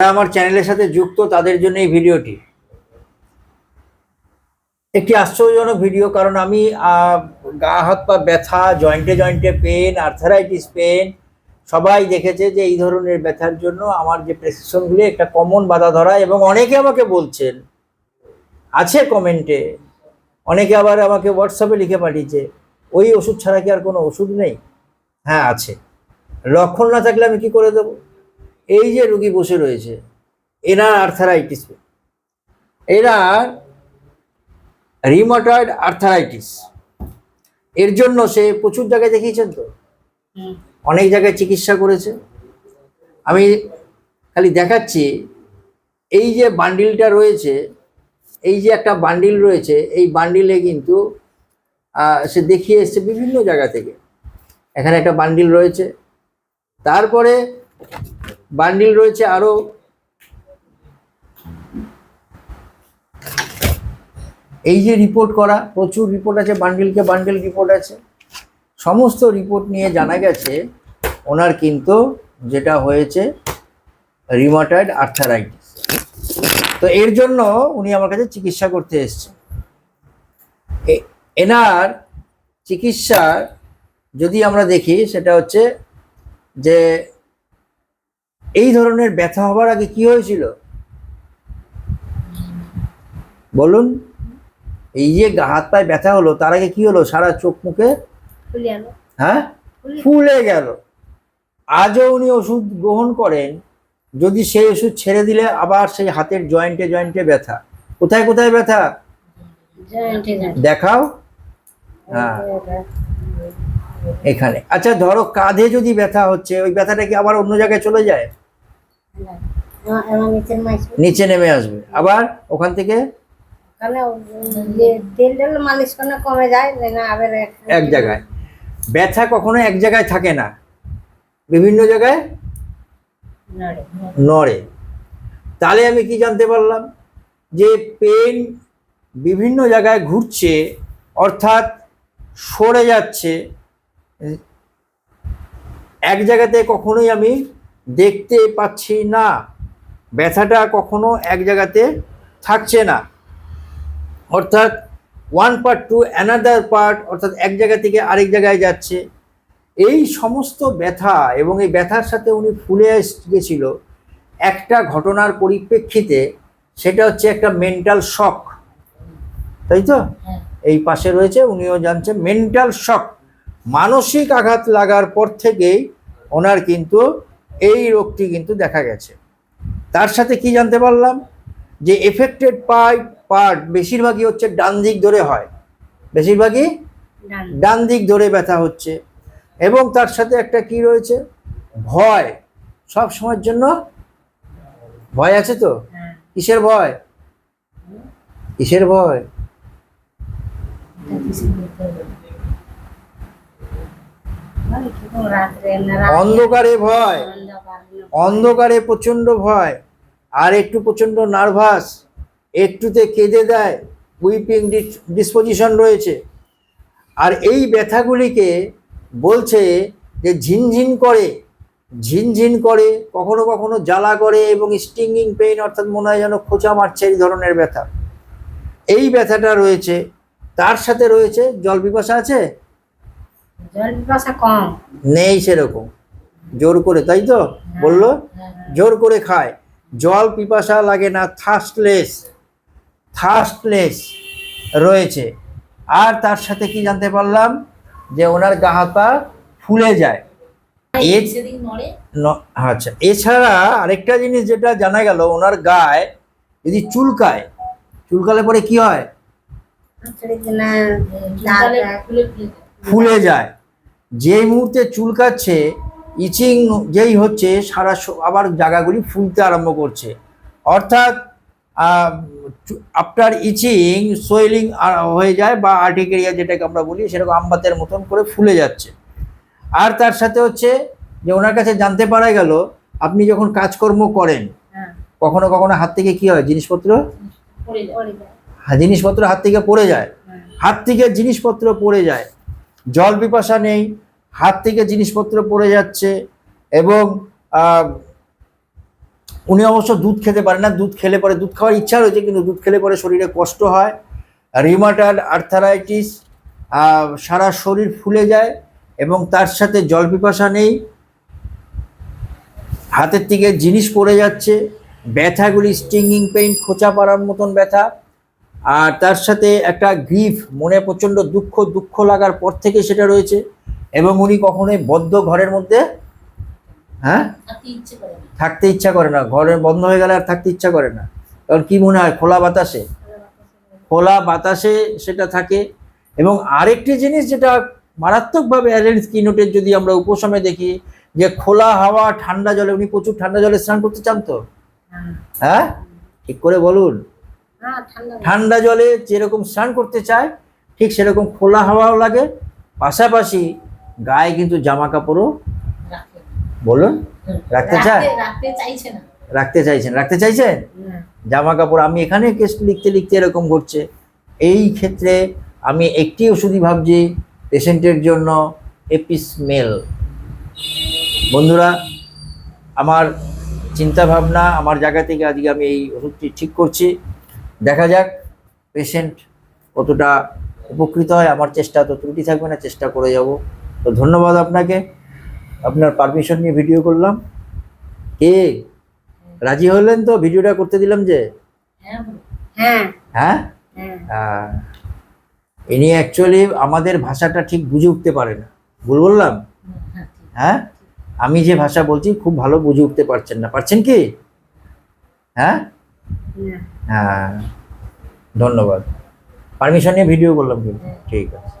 যারা আমার চ্যানেলের সাথে যুক্ত, তাদের জন্য এই ভিডিওটি। একটি আশ্চর্যজনক ভিডিও, কারণ আমি গা, হাত, পা ব্যথা, জয়েন্টে জয়েন্টে পেন, আর্থারাইটিস পেন, সবাই দেখেছে যে এই ধরনের ব্যথার জন্য আমার যে প্রেসক্রিপশনগুলি, একটা কমন বাধা ধরা, এবং অনেকে আমাকে বলছেন, আছে কমেন্টে, অনেকে আবার আমাকে হোয়াটসঅ্যাপে লিখে পাঠিয়েছে, ওই ওষুধ ছাড়া কি আর কোনো ওষুধ নেই? হ্যাঁ আছে। লক্ষণ না থাকলে আমি কি করে দেবো? এই যে রুগী বসে রয়েছে এনার আর্থারাইটিস এনার রিমোটয়েড আর্থারাইটিস এর জন্য সে প্রচুর জায়গায় দেখিয়েছেন তো? অনেক জায়গায় চিকিৎসা করেছে। আমি খালি দেখাচ্ছি এই যে বান্ডিলটা রয়েছে এই যে একটা বান্ডিল রয়েছে এই বান্ডিলে কিন্তু সে দেখিয়ে এসছে বিভিন্ন জায়গা থেকে। এখানে একটা বান্ডিল রয়েছে। তারপরে বান্ডিল রয়েছে আরও। এই যে রিপোর্ট করা, প্রচুর রিপোর্ট আছে বান্ডিলকে বান্ডিল রিপোর্ট আছে। সমস্ত রিপোর্ট নিয়ে জানা গেছে, ওনার কিন্তু যেটা হয়েছে রিমোটয়েড আর্থারাইটিস তো এর জন্য উনি আমার কাছে চিকিৎসা করতে এসেছেন। এনার চিকিৎসার যদি আমরা দেখি, সেটা হচ্ছে যে এই ধরনের ব্যথা হবার আগে কি হয়েছিল? বলুন। এই যে হাত পায়ে ব্যথা হলো তার আগে কি হলো? সারা চোখ মুখে হ্যাঁ? ফুলে গেল। আজও উনি ওষুধ গ্রহণ করেন। যদি সেই ওষুধ ছেড়ে দিলে আবার সেই হাতের জয়েন্টে জয়েন্টে ব্যথা। কোথায় কোথায় ব্যথা? দেখাও। হ্যাঁ। এখানে। আচ্ছা ধরো কাঁধে যদি ব্যথা হচ্ছে ওই ব্যথাটা কি আবার অন্য জায়গায় চলে যায়? নিচে নেমে আসবে। আবার ওখান থেকে? এক জায়গায়। ব্যথা কখনো এক জায়গায় থাকে না। বিভিন্ন জায়গায়? নড়ে। তাহলে আমি কি জানতে পারলাম? যে পেন বিভিন্ন জায়গায় ঘুরছে অর্থাৎ সরে যাচ্ছে এক জায়গাতে কখনোই আমি দেখতে পাচ্ছি না। ব্যথাটা কখনো এক জায়গাতে থাকছে না। অর্থাৎ one part to another part অর্থাৎ এক জায়গা থেকে আরেক জায়গায় যাচ্ছে। এই সমস্ত ব্যথা এবং এই ব্যথার সাথে উনি ফুলে এস- গেছিল একটা ঘটনার পরিপ্রেক্ষিতে সেটা হচ্ছে একটা মেন্টাল শক তাই তো? হ্যাঁ। এই পাশে রয়েছে উনিও জানছেন মেন্টাল শক মানসিক আঘাত লাগার পর থেকেই ওনার কিন্তু এই রোগটি কিন্তু দেখা গেছে। তার সাথে কি জানতে পারলাম? যে এফেক্টেড পার্ট পার্ট বেশিরভাগই হচ্ছে ডান দিক ধরে হয়। বেশিরভাগই ডান ডান দিক ধরে ব্যথা হচ্ছে। এবং তার সাথে একটা কি রয়েছে? ভয়। সব সময়ের জন্য ভয় আছে তো? হ্যাঁ। কিসের ভয়? কিসের ভয় মানে কীরকম রাত্রে না রাতে অন্ধকারে ভয়। অন্ধকারে প্রচণ্ড ভয়। আর একটু প্রচণ্ড নার্ভাস একটুতে কেঁদে দেয় উইপিং ডিসপোজিশন রয়েছে। আর এই ব্যথাগুলিকে বলছে যে ঝিনঝিন করে ঝিনঝিন করে কখনো কখনো জ্বালা করে এবং স্টিঙ্গিং পেইন অর্থাৎ মনে হয় যেন খোঁচা মারছে এই ধরনের ব্যথা। এই ব্যথাটা রয়েছে। তার সাথে রয়েছে জল পিপাসা আছে জল পিপাসা কম। নেই সেরকম। জোর করে তাই তো? বলল হ্যাঁ, জোর করে খায়। জল পিপাসা লাগে না থার্স্টলেস থার্স্টলেস রয়েছে। আর তার সাথে কি জানতে পারলাম? যে ওনার গা হাত ফুলে যায়। ন- আচ্ছা এছাড়া আরেকটা জিনিস যেটা জানা গেল ওনার গায়ে যদি চুলকায় চুলকালে পরে কি হয়? না চুলকালে ফুলে যায়। যেই মুহূর্তে চুলকাচ্ছে ইচিং যেই হচ্ছে সারা আবার জায়গাগুলি ফুলতে আরম্ভ করছে। অর্থাৎ আফটার ইচিং সোয়েলিং হয়ে যায় বা আর্টিকেরিয়া যেটাকে আমরা বলি সেরকম আমবাতের মতন করে ফুলে যাচ্ছে। আর তার সাথে হচ্ছে যে ওনার কাছে জানতে পারা গেল আপনি যখন কাজকর্ম করেন হ্যাঁ। কখনো কখনো হাত থেকে কি হয়? জিনিসপত্র? হ্যাঁ, জিনিসপত্র হাত থেকে পড়ে যায়। হ্যাঁ। হাত থেকে জিনিসপত্র পড়ে যায়। জল পিপাসা নেই, হাত থেকে জিনিসপত্র পড়ে যাচ্ছে এবং উনি অবশ্য দুধ খেতে পারে না, দুধ খেলে পরে দুধ খাওয়ার ইচ্ছা রয়েছে কিন্তু দুধ খেলে পরে শরীরে কষ্ট হয়। রিমাটার আর্থারাইটিস সারা শরীর ফুলে যায় এবং তার সাথে জল পিপাসা নেই, হাতের থেকে জিনিস পড়ে যাচ্ছে, ব্যথাগুলি স্টিঙ্গিং পেইন খোঁচা পাড়ার মতন ব্যথা। আর তার সাথে একটা গ্রিফ মনে প্রচণ্ড দুঃখ দুঃখ লাগার পর থেকে সেটা রয়েছে। এবং উনি কখনোই বদ্ধ ঘরের মধ্যে হ্যাঁ? থাকতে ইচ্ছে করে না। থাকতে ইচ্ছা করে না। ঘরে বন্ধ হয়ে গেলে আর থাকতে ইচ্ছা করে না। কারণ কি মনে হয়? খোলা বাতাসে। খোলা বাতাসে সেটা থাকে। এবং আরেকটি জিনিস যেটা মারাত্মকভাবে অ্যালেন স্কিনোটের যদি আমরা উপশমে দেখি যে খোলা হাওয়া ঠান্ডা জলে উনি প্রচুর ঠান্ডা জলে স্নান করতে চান তো? হ্যাঁ। হ্যাঁ? ঠিক করে বলুন। ঠান্ডা ঠান্ডা জলে যেরকম স্নান করতে চায় ঠিক সেরকম খোলা হাওয়াও লাগে। পাশাপাশি গায়ে কিন্তু জামা কাপড়ও বলুন রাখতে চায়? রাখতে- চাইছেন রাখতে চাইছেন? জামা কাপড় আমি এখানে কেস লিখতে লিখতে এরকম ঘটছে। এই ক্ষেত্রে আমি একটি ওষুধই ভাবছি পেশেন্টের জন্য এপিসমেল। বন্ধুরা আমার চিন্তা ভাবনা আমার জায়গা থেকে আজকে আমি এই ওষুধটি ঠিক করছি। দেখা যাক পেশেন্ট কতটা উপকৃত হয় আমার চেষ্টা তো ত্রুটি থাকবে না চেষ্টা করে যাব। তো ধন্যবাদ আপনাকে আপনার পারমিশন নিয়ে ভিডিও করলাম। কে? রাজি হলেন তো? ভিডিওটা করতে দিলাম যে? হ্যাঁ হ্যাঁ। হ্যাঁ? হ্যাঁ। ইনি অ্যাকচুয়ালি আমাদের ভাষাটা ঠিক বুঝে উঠতে পারে না। ভুল বললাম? হ্যাঁ হ্যাঁ? আমি যে ভাষা বলছি খুব ভালো বুঝে উঠতে পারছেন না। পারছেন কি? হ্যাঁ? হ্যাঁ ধন্যবাদ। পারমিশন নিয়ে ভিডিও করলাম কিন্তু। ঠিক আছে।